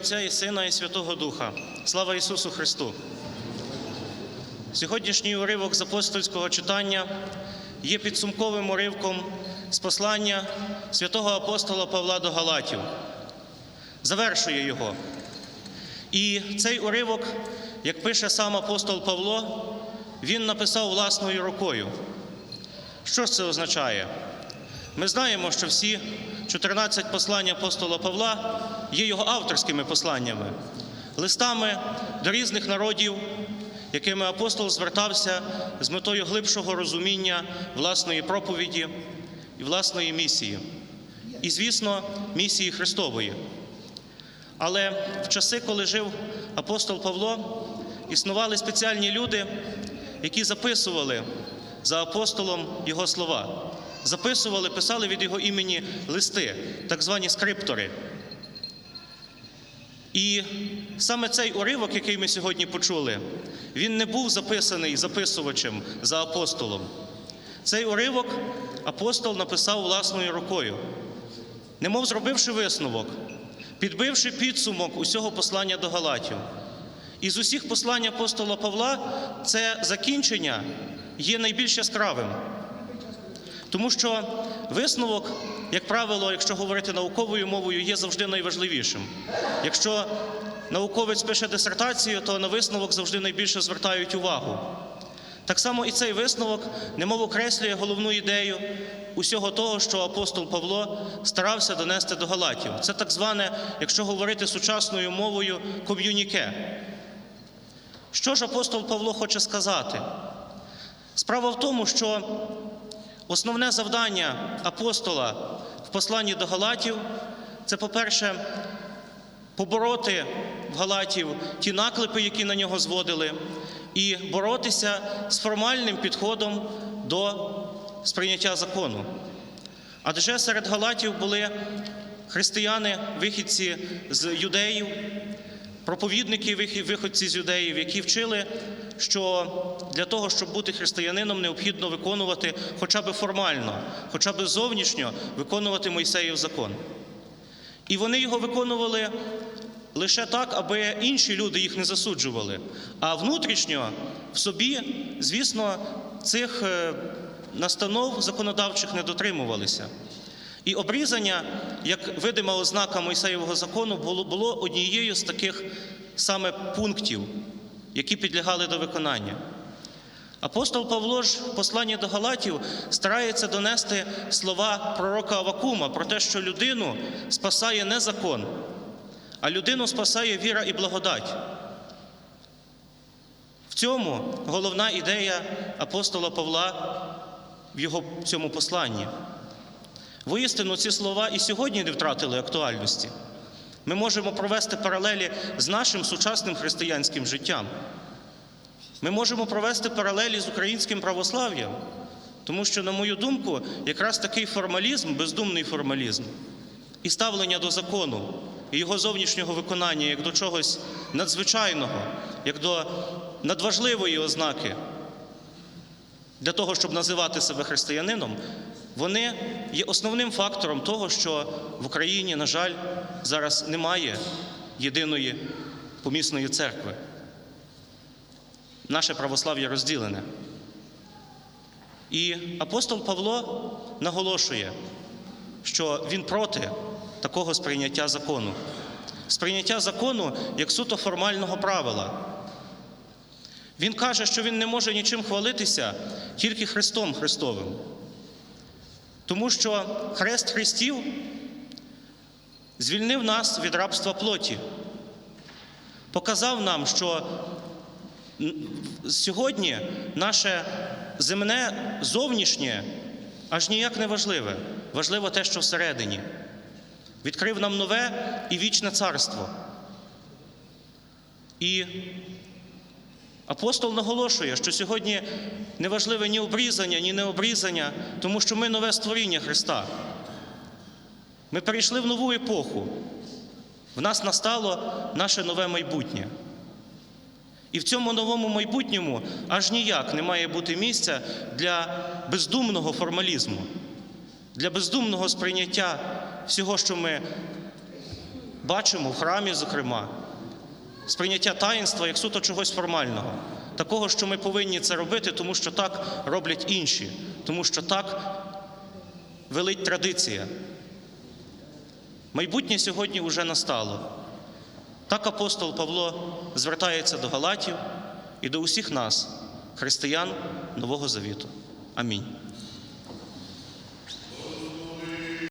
Отця і Сина, і Святого Духа. Слава Ісусу Христу! Сьогоднішній уривок з апостольського читання є підсумковим уривком з послання святого апостола Павла до Галатів. Завершує його. І цей уривок, як пише сам апостол Павло, він написав власною рукою. Що ж це означає? Ми знаємо, що всі 14 послань апостола Павла є його авторськими посланнями, листами до різних народів, якими апостол звертався з метою глибшого розуміння власної проповіді і власної місії. І, звісно, місії Христової. Але в часи, коли жив апостол Павло, існували спеціальні люди, які записували за апостолом його слова, записували, писали від його імені листи, так звані скриптори. І саме цей уривок, який ми сьогодні почули, він не був записаний записувачем за апостолом. Цей уривок апостол написав власною рукою, немов зробивши висновок, підбивши підсумок усього послання до Галатів. І з усіх послань апостола Павла це закінчення є найбільш яскравим. Тому що висновок, як правило, якщо говорити науковою мовою, є завжди найважливішим. Якщо науковець пише дисертацію, то на висновок завжди найбільше звертають увагу. Так само і цей висновок немов окреслює головну ідею усього того, що апостол Павло старався донести до Галатів. Це так зване, якщо говорити сучасною мовою, ком'юніке. Що ж апостол Павло хоче сказати? Справа в тому, що основне завдання апостола в посланні до Галатів це, по-перше, побороти в Галатів ті наклепи, які на нього зводили, і боротися з формальним підходом до сприйняття закону. Адже серед Галатів були християни, вихідці з юдеїв, проповідники, виходці з юдеїв, які вчили, що для того, щоб бути християнином, необхідно виконувати хоча б формально, хоча б зовнішньо виконувати Мойсеїв закон. І вони його виконували лише так, аби інші люди їх не засуджували. А внутрішньо в собі, звісно, цих е, настанов законодавчих не дотримувалися. І обрізання, як видима ознака Мойсеєвого закону, було, однією з таких саме пунктів, які підлягали до виконання. Апостол Павло ж в посланні до Галатів старається донести слова пророка Авакума про те, що людину спасає не закон, а людину спасає віра і благодать. В цьому головна ідея апостола Павла в його цьому посланні. Воістину, ці слова і сьогодні не втратили актуальності. Ми можемо провести паралелі з нашим сучасним християнським життям. Ми можемо провести паралелі з українським православ'ям, тому що, на мою думку, якраз такий формалізм, бездумний формалізм і ставлення до закону, і його зовнішнього виконання як до чогось надзвичайного, як до надважливої ознаки для того, щоб називати себе християнином, вони є основним фактором того, що в Україні, на жаль, зараз немає єдиної помісної церкви. Наше православ'я розділене. І апостол Павло наголошує, що він проти такого сприйняття закону, сприйняття закону як суто формального правила. Він каже, що він не може нічим хвалитися тільки Христом Христовим. Тому що Хрест Христів звільнив нас від рабства плоті, показав нам, що сьогодні наше земне зовнішнє аж ніяк не важливе. Важливо те, що всередині. Відкрив нам нове і вічне царство. І апостол наголошує, що сьогодні не важливе ні обрізання, ні необрізання, тому що ми нове створіння Христа. Ми перейшли в нову епоху. В нас настало наше нове майбутнє. І в цьому новому майбутньому аж ніяк не має бути місця для бездумного формалізму, для бездумного сприйняття всього, що ми бачимо в храмі, зокрема, сприйняття таїнства як суто чогось формального, такого, що ми повинні це робити, тому що так роблять інші, тому що так велить традиція. Майбутнє сьогодні вже настало. Так апостол Павло звертається до Галатів і до усіх нас, християн Нового Завіту. Амінь.